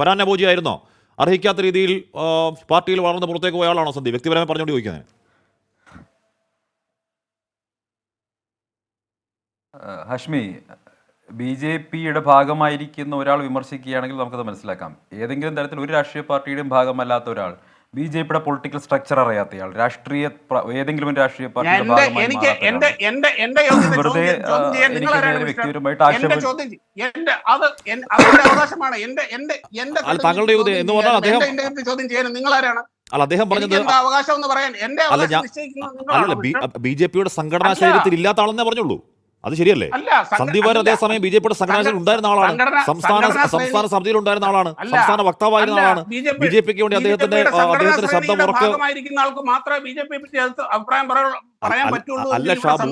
പരാന്നഭോജിയായിരുന്നോ? അർഹിക്കാത്ത രീതിയിൽ പാർട്ടിയിൽ വളർന്ന് പുറത്തേക്ക് പോയ ആളാണോ സന്ധി? വ്യക്തിപരമായി പറഞ്ഞുകൊണ്ട് ചോദിക്കുന്നത് ഹഷ്മി ബി ജെ പിയുടെ ഭാഗമായിരിക്കുന്ന ഒരാൾ വിമർശിക്കുകയാണെങ്കിൽ നമുക്കത് മനസ്സിലാക്കാം. ഏതെങ്കിലും തരത്തിൽ ഒരു രാഷ്ട്രീയ പാർട്ടിയുടെയും ഭാഗമല്ലാത്ത ഒരാൾ ബി ജെ പിയുടെ പൊളിറ്റിക്കൽ സ്ട്രക്ചർ അറിയാത്തയാൾ രാഷ്ട്രീയ ഏതെങ്കിലും ഒരു രാഷ്ട്രീയ പാർട്ടി പാർട്ടിയുടെ ബി ജെ പിയുടെ സംഘടനാ ശരീരത്തിൽ ഇല്ലാത്ത ആളെന്നേ പറഞ്ഞുള്ളൂ. അത് ശരിയല്ലേ സന്ദീപ് വാര്യർ. അതേസമയം ബി ജെ പിയുടെ സംഘടനയിൽ ഉണ്ടായിരുന്ന ആളാണ് സംസ്ഥാന സംസ്ഥാന സമിതിയിൽ ഉണ്ടായിരുന്ന ആളാണ്. സംസ്ഥാന വക്താവായിരുന്ന ആളാണ് ബി ജെ പിക്ക് വേണ്ടി അദ്ദേഹത്തിന്റെ അദ്ദേഹത്തിന്റെ ശബ്ദം ഉറക്കെ അല്ല- ഷാബു,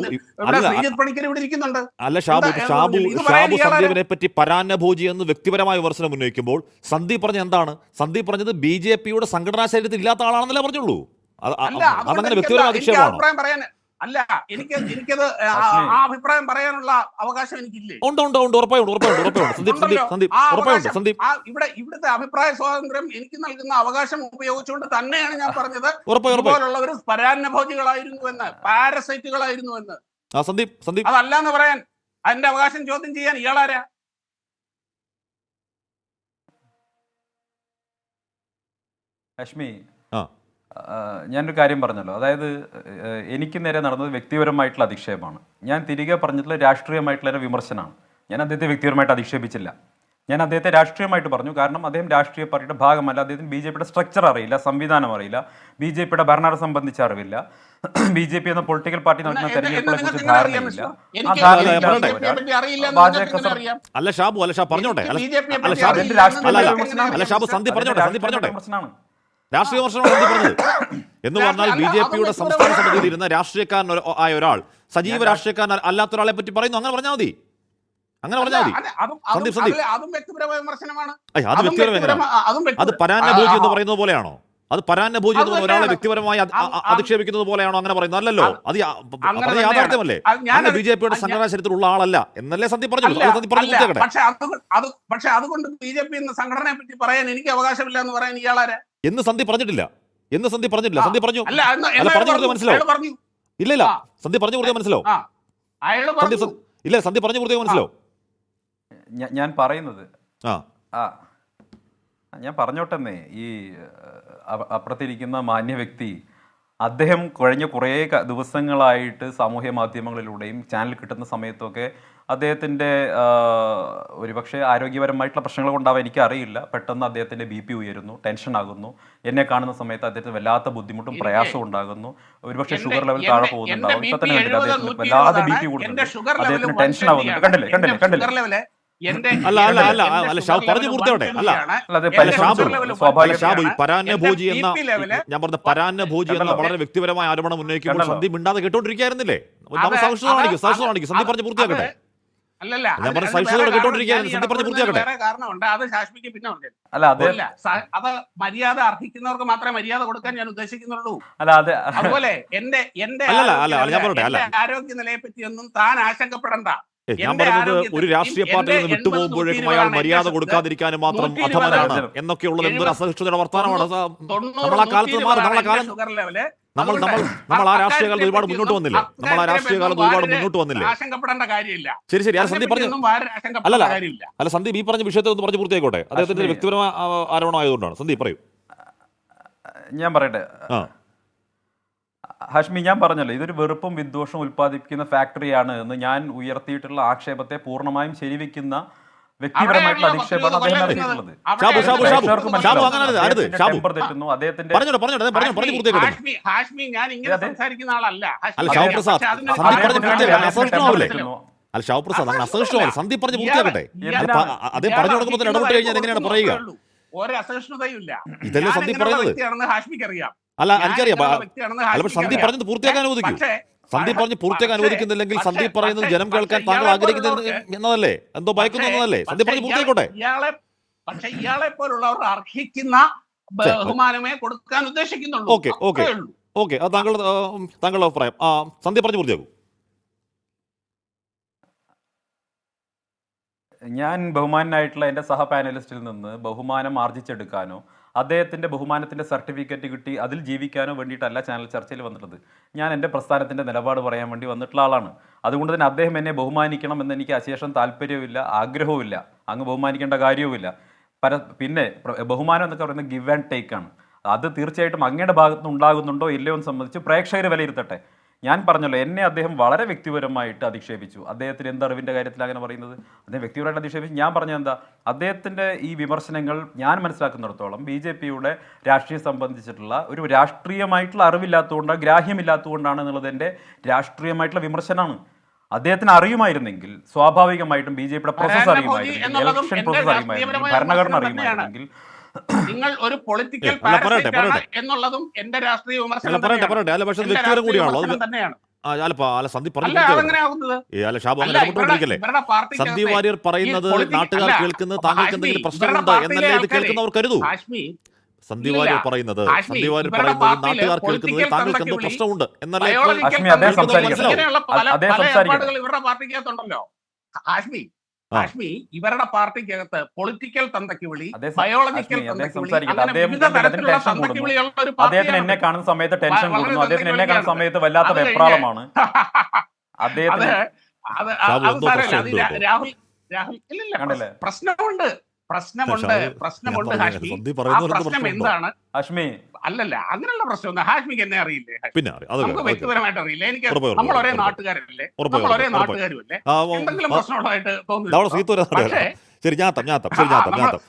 അല്ല. ഷാബു ഷാബു ഷാബു സന്ദീപിനെ പറ്റി പരാന്നഭോജി എന്ന് വ്യക്തിപരമായ വിമർശനം ഉന്നയിക്കുമ്പോൾ സന്ദീപ് പറഞ്ഞ എന്താണ് സന്ദീപ് പറഞ്ഞത് ബി ജെ പിയുടെ സംഘടനാ ശരീരത്തിൽ ഇല്ലാത്ത ആളാണെന്നല്ലേ പറഞ്ഞുള്ളൂ അതങ്ങനെ വ്യക്തിപരമായ അധിക്ഷേപമാണ് അല്ല എനിക്ക് എനിക്കത് ആ- ആ അഭിപ്രായം പറയാനുള്ള അവകാശം എനിക്കില്ലേ? ഉണ്ട് ഉണ്ട് ഉണ്ട് ഉറപ്പായുണ്ട് ഉറപ്പായുണ്ട് ഉറപ്പായുണ്ട് സന്ദീപ് സന്ദീപ് സന്ദീപ് ഉറപ്പായുണ്ട് സന്ദീപ്. ഇവിടെ ഇവിടുത്തെ അഭിപ്രായ സ്വാതന്ത്ര്യം എനിക്ക് നൽകുന്ന അവകാശം ഉപയോഗിച്ചുകൊണ്ട് തന്നെയാണ് ഞാൻ പറഞ്ഞത്. ഇതുപോലുള്ളവർ പരാന്നഭോജികളായിരുന്നു എന്ന് പാരസൈറ്റുകളായിരുന്നു എന്ന് ആ സന്ദീപ് സന്ദീപ്. അതല്ല എന്ന് പറയാൻ അതിന്റെ അവകാശം ചോദ്യം ചെയ്യാൻ ഇയാളാരാ? ആ, ഞാനൊരു കാര്യം പറഞ്ഞല്ലോ. അതായത് എനിക്ക് നേരെ നടന്നത് വ്യക്തിപരമായിട്ടുള്ള അധിക്ഷേപമാണ്. ഞാൻ തിരികെ പറഞ്ഞിട്ടുള്ള രാഷ്ട്രീയമായിട്ടുള്ള ഒരു വിമർശനമാണ് ഞാൻ അദ്ദേഹത്തെ വ്യക്തിപരമായിട്ട് അധിക്ഷേപിച്ചില്ല. ഞാൻ അദ്ദേഹത്തെ രാഷ്ട്രീയമായിട്ട് പറഞ്ഞു. കാരണം അദ്ദേഹം രാഷ്ട്രീയ പാർട്ടിയുടെ ഭാഗമല്ല. അദ്ദേഹത്തിന് ബി ജെ പിയുടെ സ്ട്രക്ചർ അറിയില്ല സംവിധാനം അറിയില്ല ബി ജെ പിയുടെ ഭരണഘടന സംബന്ധിച്ച് അറിവില്ല ബി ജെ പി എന്ന പൊളിറ്റിക്കൽ പാർട്ടി നടക്കുന്ന എന്നെ കുറിച്ച് ധാരണയില്ല. ഷാബു അല്ല ഷാബു പറഞ്ഞോട്ടെ. അല്ല ഷാബു സന്ദീപ് പറഞ്ഞോട്ടെ, പറഞ്ഞോട്ടെ. രാഷ്ട്രീയ സന്ദീപ് പറഞ്ഞത്. എന്ന് പറഞ്ഞാൽ ബി ജെ പിയുടെ സംസ്ഥാന സമിതിയിൽ ഇരുന്ന രാഷ്ട്രീയക്കാരൻ ആയ ഒരാൾ സജീവ രാഷ്ട്രീയക്കാരൻ അല്ലാത്ത ഒരാളെ പറ്റി പറയുന്നു. അങ്ങനെ പറഞ്ഞാൽ മതി. അങ്ങനെ പറഞ്ഞാൽ മതി. അതും- സന്ദീപ്, സന്ദീപ്. അത് വ്യക്തിപരമായ അത് വ്യക്തിപര- എന്ന് പറയുന്നത് പോലെയാണോ? അത് പരാന്നഭോജി എന്ന് പറഞ്ഞ ഒരാളെ വ്യക്തിപരമായി അധ- അധിക്ഷേപിക്കുന്നത് പോലെയാണോ അങ്ങനെ പറയുന്നത്? അല്ലല്ലോ. അത്. യാഥാർത്ഥ്യമല്ലേ? അങ്ങനെ ബി ജെ പിയുടെ സംഘടനാ ശരീരത്തിലുള്ള ആളല്ല എന്നല്ലേ സന്ദീപ് പറഞ്ഞു സന്ദീപ് പറഞ്ഞു പക്ഷെ അതുകൊണ്ട് ബി ജെ പി എന്ന സംഘടനയെ പറ്റി പറയാൻ എനിക്ക് അവകാശമില്ല എന്ന് പറയാൻ ഇയാളാരാ? എന്ന് സന്ധി പറഞ്ഞിട്ടില്ല. എന്ന് സന്ധി പറഞ്ഞിട്ടില്ല. സന്ധി പറഞ്ഞു. അല്ല പറഞ്ഞു കൊടുത്തത് പറഞ്ഞു, മനസ്സിലാവും. ഇല്ല ഇല്ല. സന്ധി പറഞ്ഞു കൊടുത്തത് മനസ്സിലാവും. പറഞ്ഞു. ഇല്ല സന്ധി പറഞ്ഞു കൊടുത്തത് മനസ്സിലാവും. ഞാൻ പറയുന്നത്. ആ. ആ. ഞാൻ പറഞ്ഞോട്ടെന്നേ. ഈ അപ്പുറത്തിരിക്കുന്ന മാന്യ വ്യക്തി അദ്ദേഹം കഴിഞ്ഞ കുറേ ദിവസങ്ങളായിട്ട് സാമൂഹ്യ മാധ്യമങ്ങളിലൂടെയും ചാനൽ കിട്ടുന്ന സമയത്തൊക്കെ അദ്ദേഹത്തിന്റെ ഒരുപക്ഷെ ആരോഗ്യപരമായിട്ടുള്ള പ്രശ്നങ്ങൾ കൊണ്ടാവാൻ എനിക്ക് അറിയില്ല പെട്ടെന്ന് അദ്ദേഹത്തിന്റെ ബി പി ഉയരുന്നു ടെൻഷൻ ആകുന്നു. എന്നെ കാണുന്ന സമയത്ത് അദ്ദേഹത്തിന് വല്ലാത്ത ബുദ്ധിമുട്ടും പ്രയാസവും ഉണ്ടാകുന്നു. ഒരുപക്ഷെ ഷുഗർ ലെവൽ താഴെ പോകുന്നുണ്ടാവും. ഇപ്പൊ തന്നെ കണ്ടില്ല 70 അദ്ദേഹത്തിന് 120 വല്ലാതെ ബി പി. കൂടുന്നുണ്ട്. അദ്ദേഹത്തിന് ടെൻഷൻ ആവുന്നുണ്ട്. കണ്ടില്ലേ കണ്ടില്ലേ കണ്ടില്ലേ? അല്ല, അല്ല, അല്ല, അല്ല, ഷാബ് പറഞ്ഞു അല്ല. 120 ആണ്. അല്ല, അത് എന്റെ അല്ല ഷാബു ഷുഗർ ലെവൽ സ്വാഭാവികം. അല്ല ഷാബു ഈ 120 പരാന്നഭോജി എന്റെ എന്ന ഞാൻ പറഞ്ഞ പരാന്നഭോജി എന്ന വളരെ വ്യക്തിപരമായ ആരോപണം ഉന്നയിക്കുമ്പോൾ സന്ധി മിണ്ടാതെ കേട്ടോണ്ടിരിക്കായിരുന്നില്ലേ? സന്ധി സന്ദീപ് പറഞ്ഞ് പൂർത്തിയാക്കട്ടെ? അല്ലല്ല കാരണമുണ്ട് അത് ശാശ്മിക്ക് പിന്നെ അല്ല അതെ അല്ല അത് മര്യാദ അർഹിക്കുന്നവർക്ക് മാത്രമേ മര്യാദ കൊടുക്കാൻ ഞാൻ ഉദ്ദേശിക്കുന്നുള്ളൂ അതുപോലെ എന്റെ എന്റെ അല്ലല്ല, ആരോഗ്യ ഞാൻ പറയട്ടെ, അല്ല. ആരോഗ്യ നിലയെ പറ്റിയൊന്നും താൻ ആശങ്കപ്പെടണ്ട ഞാൻ പറയുന്നത് ഒരു രാഷ്ട്രീയ പാർട്ടിയിൽ നിന്ന് വിട്ടുപോകുമ്പോഴേക്കും അയാൾ മര്യാദ കൊടുക്കാതിരിക്കാനും മാത്രം അധമനാണ്. എന്നൊക്കെയുള്ളത് എന്തൊരു അസഹിഷ്ണുതയുടെ വർത്തമാനമാണ് നമ്മൾ ആ കാലത്ത് മാറി നമ്മളെ കാലം. നമ്മൾ നമ്മൾ നമ്മൾ ആ രാഷ്ട്രീയ കാലത്ത് ഒരുപാട് മുന്നോട്ട് വന്നില്ല? നമ്മൾ ആ രാഷ്ട്രീയ കാലത്ത് ഒരുപാട് മുന്നോട്ട് വന്നില്ലേ? ആശങ്കപ്പെടേണ്ട കാര്യമില്ല. ശരി ശരി. അത് സന്ദീപ് പറഞ്ഞു അല്ലല്ല. അല്ല സന്ദീപ് ഈ പറഞ്ഞ വിഷയത്തെ ഒന്ന് പറഞ്ഞു പൂർത്തിയായിക്കോട്ടെ അദ്ദേഹത്തിന്റെ വ്യക്തിപരമായ ആരോപണമായതുകൊണ്ടാണ് ആരോപണം ആയതുകൊണ്ടാണ്. സന്ദീപ് പറയൂ. ഞാൻ പറയട്ടെ. ഹഷ്മി ഹാഷ്മി ഞാൻ പറഞ്ഞല്ലോ ഇതൊരു വെറുപ്പും വിദ്വേഷവും ഉൽപ്പാദിപ്പിക്കുന്ന ഫാക്ടറിയാണ് എന്ന് ഞാൻ ഉയർത്തിയിട്ടുള്ള ആക്ഷേപത്തെ പൂർണമായും ശരിവെക്കുന്ന വ്യക്തിപരമായിട്ടുള്ള അധിക്ഷേപമാണ് അദ്ദേഹം നടത്തിയിട്ടുള്ളത്. ഹാഷ്മി, ഹാഷ്മി, ഹാഷ്മി ഞാൻ ഇങ്ങനെ സംസാരിക്കുന്ന ആളല്ല അല്ല, പക്ഷേ ഷാബു പ്രസാദ്, അതിന് സന്ദീപ് അദ്ദേഹം പറഞ്ഞ് അങ്ങനെ. സന്ദീപ് പൂർത്തിയാക്കട്ടെ? കൊടുക്കുമ്പോൾ ഇടപെട്ട് കഴിഞ്ഞാൽ എങ്ങനെയാണ് പറയുക? ഇതല്ലേ സന്ദീപ് പറയുന്നത്? അല്ല എനിക്കറിയാം. സന്ദീപ് പറഞ്ഞത് പൂർത്തിയാക്കാൻ അനുവദിക്കൂ. സന്ദീപ് പറഞ്ഞ് പൂർത്തിയാക്കാൻ അനുവദിക്കുന്നില്ലെങ്കിൽ സന്ദീപ് പറയുന്നത് ജനം കേൾക്കാൻ താങ്കൾ ആഗ്രഹിക്കുന്നത് എന്നതല്ലേ? എന്തോ ഭയക്കുന്നു എന്നതല്ലേ സന്ദീപ് പറഞ്ഞ് പൂർത്തിയായിക്കോട്ടെ. ഇയാളെ പക്ഷെ ഇയാളെ പോലുള്ളവർ അർഹിക്കുന്ന ബഹുമാനമേ കൊടുക്കാൻ ഉദ്ദേശിക്കുന്നുള്ളൂ. Okay, okay. ഓക്കെ അത് താങ്കൾ താങ്കളുടെ അഭിപ്രായം. ആ സന്ദീപ് പറഞ്ഞു പൂർത്തിയാക്കും. ഞാൻ ബഹുമാനായിട്ടുള്ള എന്റെ സഹ പാനലിസ്റ്റിൽ നിന്ന് ബഹുമാനം ആർജിച്ചെടുക്കാനോ അദ്ദേഹത്തിന്റെ ബഹുമാനത്തിന്റെ സർട്ടിഫിക്കറ്റ് കിട്ടി അതിൽ ജീവിക്കാനോ വേണ്ടിയിട്ടല്ല ചാനൽ ചർച്ചയിൽ വന്നിട്ടുള്ളത്. ഞാൻ എന്റെ പ്രസ്ഥാനത്തിന്റെ നിലപാട് പറയാൻ വേണ്ടി വന്നിട്ടുള്ള ആളാണ്. അതുകൊണ്ട് തന്നെ അദ്ദേഹം എന്നെ ബഹുമാനിക്കണം എന്ന് എനിക്ക് അശേഷം താല്പര്യവുമില്ല ആഗ്രഹവുമില്ല. അങ്ങ് ബഹുമാനിക്കേണ്ട കാര്യവുമില്ല. പര പിന്നെ ബഹുമാനം എന്നൊക്കെ പറയുന്നത് ഗിവ് ആൻഡ് ടേക്ക് ആണ്. അത് തീർച്ചയായിട്ടും അങ്ങയുടെ ഭാഗത്ത് നിന്ന് ഉണ്ടാകുന്നുണ്ടോ ഇല്ലയോ എന്ന് സംബന്ധിച്ച് പ്രേക്ഷകർ വിലയിരുത്തട്ടെ. ഞാൻ പറഞ്ഞല്ലോ എന്നെ അദ്ദേഹം വളരെ വ്യക്തിപരമായിട്ട് അധിക്ഷേപിച്ചു. അദ്ദേഹത്തിന് എന്ത് അറിവിന്റെ കാര്യത്തിൽ അങ്ങനെ പറയുന്നത്? അദ്ദേഹം വ്യക്തിപരമായിട്ട് അധിക്ഷേപിച്ചു. ഞാൻ പറഞ്ഞത് എന്താ? അദ്ദേഹത്തിന്റെ ഈ വിമർശനങ്ങൾ ഞാൻ മനസ്സിലാക്കുന്നിടത്തോളം ബി ജെ പിയുടെ രാഷ്ട്രീയം സംബന്ധിച്ചിട്ടുള്ള ഒരു രാഷ്ട്രീയമായിട്ടുള്ള അറിവില്ലാത്തതുകൊണ്ട് ഗ്രാഹ്യമില്ലാത്തതുകൊണ്ടാണ് എന്നുള്ളത് എന്റെ രാഷ്ട്രീയമായിട്ടുള്ള വിമർശനമാണ്. അദ്ദേഹത്തിന് അറിയുമായിരുന്നെങ്കിൽ സ്വാഭാവികമായിട്ടും ബി ജെ പിയുടെ പ്രോസസ് അറിയുമായിരുന്നു അറിയുമായിരുന്നെങ്കിൽ ഇലക്ഷൻ പ്രോസസ് അറിയുമായിരുന്നെങ്കിൽ ഭരണഘടന അറിയുമായിരുന്നെങ്കിൽ നിങ്ങൾ ഒരു പൊളിറ്റിക്കൽ അല്ല, പറയട്ടെ, പറയട്ടെ. എന്നുള്ളതും എന്റെ രാഷ്ട്രീയ അല്ല വിമർശനം തന്നെയാണ്. സന്ദീപ് വാര്യർ പറയുന്നത് നാട്ടുകാർ കേൾക്കുന്നത് താങ്കൾക്ക് എന്തെങ്കിലും പ്രശ്നമുണ്ട് എന്നല്ലേ ഇത് കേൾക്കുന്നവർ കരുതൂ. കാശ്മീർ സന്ദീപ് ഇല്ല. വാര്യർ പറയുന്നത് കാശ്മീർ സന്ദീപ് വാര്യർ പറയുന്നത് നാട്ടുകാർ കേൾക്കുന്നത് താങ്കൾക്ക് എന്തോ പ്രശ്നമുണ്ട് എന്നല്ലേ ഇവരുടെ പാർട്ടിക്കകത്തുണ്ടല്ലോ. കാശ്മീർ കാശ്മീർ ഇവരുടെ പാർട്ടിക്കകത്ത് പൊളിറ്റിക്കൽ തന്തയ്ക്ക് വിളി ബയോളജിക്കൽ തന്തയ്ക്ക് വിളി അദ്ദേഹത്തിന് എന്നെ കാണുന്ന സമയത്ത് ടെൻഷൻ കൂടുന്നു. അദ്ദേഹത്തിന് എന്നെ കാണുന്ന സമയത്ത് വല്ലാത്ത വെപ്രാളമാണ്. അത് അദ്ദേഹത്തിന് അത്. രാഹുൽ രാഹുൽ ഇല്ലില്ല പ്രശ്നമുണ്ട്. പ്രശ്നമുണ്ട് പ്രശ്നമുണ്ട് ഹാഷ്മി. ആ പ്രശ്നം എന്താണ്? ഹാഷ്മി. അല്ലല്ല അങ്ങനെയുള്ള പ്രശ്നമൊന്നും ഹാഷ്മിക്ക് എന്നെ അറിയില്ലേ? പിന്നെ നമുക്ക്. വ്യക്തിപരമായിട്ട് അറിയില്ല. എനിക്ക് നമ്മൾ ഒരേ നാട്ടുകാരല്ലേ? നമ്മൾ ഒരേ നാട്ടുകാരുമല്ലേ നാട്ടുകാരും അല്ലേ ആ, എന്തെങ്കിലും പ്രശ്നമുള്ളതായിട്ട് തോന്നുന്നു പക്ഷേ ശരി ഞാത്തം ഞാത്തം ശരി ഞാത്തം ഞാത്തം.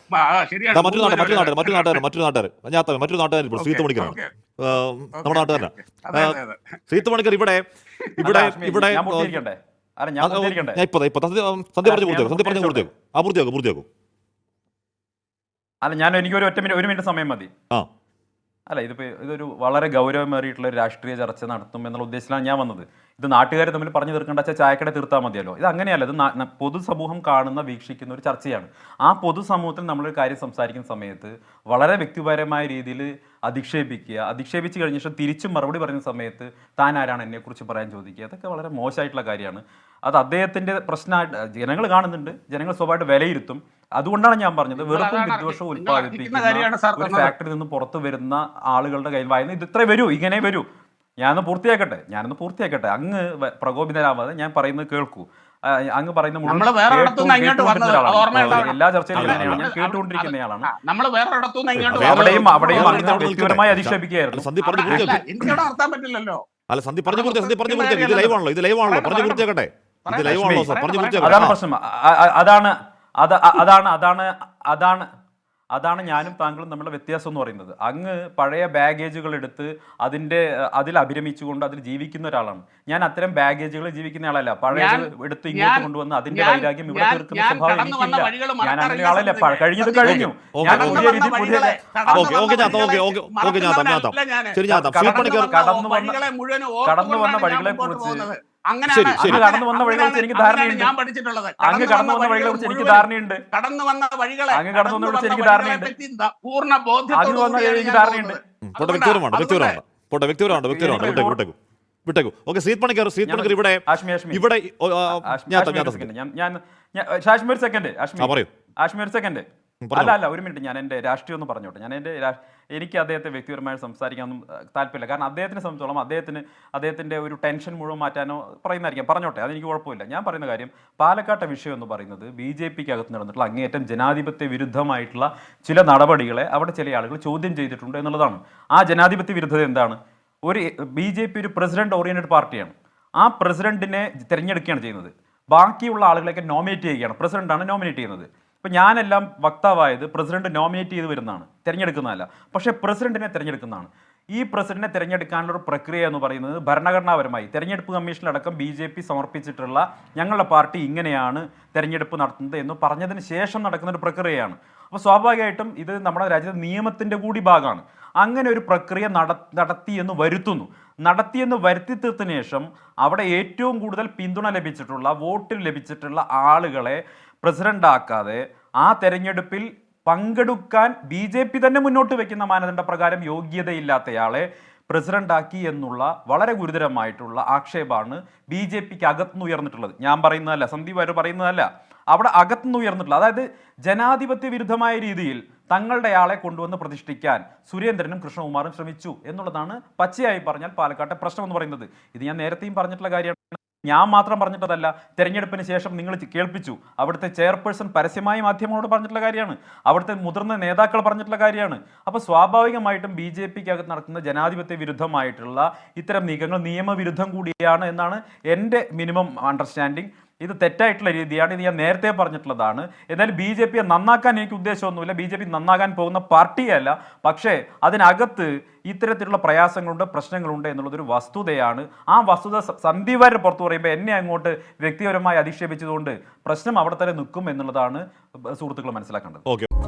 മറ്റൊരു നാട്ടുകാർ മറ്റൊരു നാട്ടുകാർ മറ്റൊരു നാട്ടുകാർ മറ്റൊരു നാട്ടുകാർ ഞാത്തം മറ്റൊരു നാട്ടുകാർ ഇപ്പോൾ സീത്ത് മണിക്കറാണ് നമ്മുടെ നാട്ടുകാരനാ. ഓക്കേ. അതെ, അതെ, അതെ. സീത്ത് മണിക്കർ ഇവിടെ ഇവിടെ ഇവിടെ ഞാൻ ഇപ്പൊ ഇപ്പൊ സന്ധ്യ സന്ധ്യ പറഞ്ഞു പൂർത്തിയാക്കും സന്ധ്യ പറഞ്ഞു പൂർത്തിയാക്കും. ആ പൂർത്തിയാക്കും പൂർത്തിയാക്കും. അല്ല ഞാൻ എനിക്ക് ഒരു ഒറ്റ മിനിറ്റ് ഒരു മിനിറ്റ് സമയം മതി. ആ. അല്ല ഇതിപ്പോൾ ഇതൊരു വളരെ ഗൗരവമേറിയിട്ടുള്ള ഒരു രാഷ്ട്രീയ ചർച്ച നടത്തും എന്നുള്ള ഉദ്ദേശത്തിലാണ് ഞാൻ വന്നത്. ഇത് നാട്ടുകാർ തമ്മിൽ പറഞ്ഞു തീർക്കേണ്ട വെച്ചാൽ ചായക്കട തീർത്താൽ മതിയല്ലോ. ഇത് അങ്ങനെയല്ല ഇത് പൊതുസമൂഹം കാണുന്ന വീക്ഷിക്കുന്ന ഒരു ചർച്ചയാണ്. ആ പൊതുസമൂഹത്തിൽ നമ്മളൊരു കാര്യം സംസാരിക്കുന്ന സമയത്ത് വളരെ വ്യക്തിപരമായ രീതിയിൽ അധിക്ഷേപിക്കുക അധിക്ഷേപിച്ച് കഴിഞ്ഞ ശേഷം തിരിച്ചും മറുപടി പറയുന്ന സമയത്ത് താൻ ആരാണ് എന്നെക്കുറിച്ച് പറയാൻ ചോദിക്കുക അതൊക്കെ വളരെ മോശമായിട്ടുള്ള കാര്യമാണ്. അത് അദ്ദേഹത്തിന്റെ പ്രശ്നമായിട്ട് ജനങ്ങൾ കാണുന്നുണ്ട് ജനങ്ങൾ സ്വഭാവമായിട്ട് വിലയിരുത്തും. അതുകൊണ്ടാണ് ഞാൻ പറഞ്ഞത് വെറുപ്പും വിദ്വേഷവും ഉത്പാദിപ്പിക്കുന്ന ഒരു ഫാക്ടറിയിൽ നിന്ന് പുറത്തു വരുന്ന ആളുകളുടെ കയ്യിൽ വായന ഇത് ഇത്രേ വരൂ ഇങ്ങനെ വരൂ. ഞാനൊന്ന് പൂർത്തിയാക്കട്ടെ? ഞാനൊന്ന് പൂർത്തിയാക്കട്ടെ. അങ്ങ് പ്രകോപിതരാവാതെ ഞാൻ പറയുന്നത് കേൾക്കൂ. അങ്ങ് പറയുന്ന എല്ലാ ചർച്ചയിലും ഞാൻ കേട്ടുകൊണ്ടിരിക്കുന്നയാളാണ്. അവിടെയും അവിടെയും അവിടെ അങ്ങ്. വ്യക്തിപരമായി അധിക്ഷേപിക്കുകയായിരുന്നു അല്ല, പൂർത്തിയാക്കും എനിക്കവിടെ നിർത്താൻ പറ്റില്ലല്ലോ. അല്ല സന്ദീപ് പറഞ്ഞു പൂർത്തിയാക്കും സന്ദീപ് പറഞ്ഞു പൂർത്തിയാക്കും ഇത് ലൈവാണല്ലോ ഇത് ലൈവാണല്ലോ പറഞ്ഞു പൂർത്തിയാക്കട്ടെ ഇത് സർ. പറഞ്ഞു അതാണ് പ്രശ്നം. അതാണ് അതാണ് അതാണ് അതാണ് അതാണ് ഞാനും താങ്കളും തമ്മിലുള്ള വ്യത്യാസം എന്ന് പറയുന്നത്. അങ്ങ് പഴയ ബാഗേജുകൾ എടുത്ത് അതിന്റെ അതിൽ അഭിരമിച്ചുകൊണ്ട് അതിൽ ജീവിക്കുന്ന ഒരാളാണ്. ഞാൻ അത്തരം ബാഗേജുകൾ ജീവിക്കുന്ന ആളല്ല. പഴയ എടുത്ത് ഇങ്ങോട്ട് കൊണ്ടുവന്ന് അതിന്റെ വൈരാഗ്യം ഇവിടെ ഞാൻ- തീർക്കുന്ന സ്വഭാവം കടന്നു വന്ന എനിക്കില്ല. ഞാൻ അങ്ങനെ ആളല്ല കഴിഞ്ഞത് കഴിഞ്ഞു. ഞാൻ. പുതിയ രീതി പുതിയ കടന്നു വന്ന- കടന്നു വന്ന വഴികളെ കുറിച്ച് കടന്നു വന്ന വഴികളെ കുറിച്ച് എനിക്ക് ധാരണയുണ്ട്. ഞാൻ പഠിച്ചിട്ടുള്ളത് അങ്ങ് കടന്നു വന്ന വഴികളെ കുറിച്ച് എനിക്ക് ധാരണയുണ്ട് കടന്നു വന്ന വഴികളെ അങ്ങ് കടന്നു വന്ന എനിക്ക് ധാരണയുണ്ട്. പൂർണ കൂടിയാണ് എനിക്ക് ധാരണയുണ്ട്. പോകുന്നത്. പോട്ടെ വ്യക്തിപരമാണ് അതുകൊണ്ട് വ്യക്തിപരമാണ് പോട്ടെ വ്യക്തിപരമാണ് വ്യക്തിപരമാണ് വിട്ടേക്ക് വിട്ടേക്ക് വിട്ടേക്കു okay seat Panicker seat Panicker ഇവിടെ ഇവിടെ. ഞാൻ ഞാൻ സെക്കൻഡ് പറയൂ. സെക്കൻഡ്. അല്ല അല്ല ഒരു മിനിറ്റ് ഞാൻ എന്റെ രാഷ്ട്രീയം ഒന്ന് പറഞ്ഞോട്ടെ. ഞാൻ എന്റെ എനിക്ക് അദ്ദേഹത്തെ വ്യക്തിപരമായി സംസാരിക്കാനൊന്നും താല്പര്യമില്ല. കാരണം അദ്ദേഹത്തിനെ സംബന്ധിച്ചോളം അദ്ദേഹത്തിന് അദ്ദേഹത്തിന്റെ ഒരു ടെൻഷൻ മുഴുവൻ മാറ്റാനോ പറയുന്നതായിരിക്കാം. പറഞ്ഞോട്ടെ അതെനിക്ക് കുഴപ്പമില്ല. ഞാൻ പറയുന്ന കാര്യം പാലക്കാട്ടെ വിഷയം എന്ന് പറയുന്നത് ബി ജെ പിക്ക് അകത്ത് നടന്നിട്ടുള്ള അങ്ങേയറ്റം ജനാധിപത്യ വിരുദ്ധമായിട്ടുള്ള ചില നടപടികളെ അവിടെ ചില ആളുകൾ ചോദ്യം ചെയ്തിട്ടുണ്ട് എന്നുള്ളതാണ്. ആ ജനാധിപത്യ വിരുദ്ധത എന്താണ്? ഒരു ബി ജെ പി ഒരു പ്രസിഡന്റ് ഓറിയന്റഡ് പാർട്ടിയാണ്. ആ പ്രസിഡന്റിനെ തിരഞ്ഞെടുക്കുകയാണ് ചെയ്യുന്നത്. ബാക്കിയുള്ള ആളുകളെയൊക്കെ നോമിനേറ്റ് ചെയ്യുകയാണ്. പ്രസിഡന്റാണ് നോമിനേറ്റ് ചെയ്യുന്നത്. ഇപ്പം ഞാനെല്ലാം വക്താവായത് പ്രസിഡന്റ് നോമിനേറ്റ് ചെയ്ത് വരുന്നതാണ് തിരഞ്ഞെടുക്കുന്നതല്ല. പക്ഷേ പ്രസിഡന്റിനെ തിരഞ്ഞെടുക്കുന്നതാണ്. ഈ പ്രസിഡന്റിനെ തിരഞ്ഞെടുക്കാനുള്ള ഒരു പ്രക്രിയ എന്ന് പറയുന്നത് ഭരണഘടനാപരമായി. തെരഞ്ഞെടുപ്പ് കമ്മീഷനിലടക്കം ബി ജെ പി സമർപ്പിച്ചിട്ടുള്ള ഞങ്ങളുടെ പാർട്ടി ഇങ്ങനെയാണ് തെരഞ്ഞെടുപ്പ് നടത്തുന്നത് എന്ന് പറഞ്ഞതിന് ശേഷം നടക്കുന്ന ഒരു പ്രക്രിയയാണ്. അപ്പോൾ സ്വാഭാവികമായിട്ടും ഇത് നമ്മുടെ രാജ്യത്തെ നിയമത്തിന്റെ കൂടി ഭാഗമാണ്. അങ്ങനെ ഒരു പ്രക്രിയ നട നടത്തിയെന്ന് വരുത്തുന്നു. നടത്തിയെന്ന് വരുത്തി ശേഷം അവിടെ ഏറ്റവും കൂടുതൽ പിന്തുണ ലഭിച്ചിട്ടുള്ള വോട്ട് ലഭിച്ചിട്ടുള്ള ആളുകളെ പ്രസിഡന്റാക്കാതെ ആ തെരഞ്ഞെടുപ്പിൽ പങ്കെടുക്കാൻ ബി ജെ പി തന്നെ മുന്നോട്ട് വയ്ക്കുന്ന മാനദണ്ഡ പ്രകാരം യോഗ്യതയില്ലാത്തയാളെ പ്രസിഡന്റാക്കി എന്നുള്ള വളരെ ഗുരുതരമായിട്ടുള്ള ആക്ഷേപമാണ് ബി ജെ പിക്ക് അകത്തുനിന്ന് ഉയർന്നിട്ടുള്ളത് ഞാൻ പറയുന്നതല്ല സന്ദീപ് അവർ പറയുന്നതല്ല. അവിടെ അകത്തുനിന്ന് ഉയർന്നിട്ടുള്ള അതായത് ജനാധിപത്യ വിരുദ്ധമായ രീതിയിൽ തങ്ങളുടെ ആളെ കൊണ്ടുവന്ന് പ്രതിഷ്ഠിക്കാൻ സുരേന്ദ്രനും കൃഷ്ണകുമാറും ശ്രമിച്ചു എന്നുള്ളതാണ് പച്ചയായി പറഞ്ഞാൽ പാലക്കാട്ടെ പ്രശ്നം എന്ന് പറയുന്നത്. ഇത് ഞാൻ നേരത്തെയും പറഞ്ഞിട്ടുള്ള കാര്യമാണ്. ഞാൻ മാത്രം പറഞ്ഞിട്ടതല്ല തെരഞ്ഞെടുപ്പിന് ശേഷം നിങ്ങൾ കേൾപ്പിച്ചു. അവിടുത്തെ ചെയർപേഴ്സൺ പരസ്യമായി മാധ്യമങ്ങളോട് പറഞ്ഞിട്ടുള്ള കാര്യമാണ്. അവിടുത്തെ മുതിർന്ന നേതാക്കൾ പറഞ്ഞിട്ടുള്ള കാര്യമാണ്. അപ്പോൾ സ്വാഭാവികമായിട്ടും ബി ജെ പിക്കകത്ത് നടക്കുന്ന ജനാധിപത്യ വിരുദ്ധമായിട്ടുള്ള ഇത്തരം നീക്കങ്ങൾ നിയമവിരുദ്ധം കൂടിയാണ് എന്നാണ് എന്റെ മിനിമം അണ്ടർസ്റ്റാൻഡിങ്. ഇത് തെറ്റായിട്ടുള്ള രീതിയാണ് ഇത് ഞാൻ നേരത്തെ പറഞ്ഞിട്ടുള്ളതാണ്. എന്നാൽ ബി ജെ പിയെ നന്നാക്കാൻ എനിക്ക് ഉദ്ദേശമൊന്നുമില്ല. ബി ജെ പി നന്നാകാൻ പോകുന്ന പാർട്ടിയല്ല. പക്ഷേ അതിനകത്ത് ഇത്തരത്തിലുള്ള പ്രയാസങ്ങളുണ്ട് പ്രശ്നങ്ങളുണ്ട് എന്നുള്ളതൊരു വസ്തുതയാണ്. ആ വസ്തുത സ- സന്ദീപ് പുറത്തു പറയുമ്പോൾ എന്നെ അങ്ങോട്ട് വ്യക്തിപരമായി അധിക്ഷേപിച്ചതുകൊണ്ട് പ്രശ്നം അവിടെ തന്നെ നിൽക്കും എന്നുള്ളതാണ് സുഹൃത്തുക്കൾ മനസ്സിലാക്കേണ്ടത്. ഓക്കെ.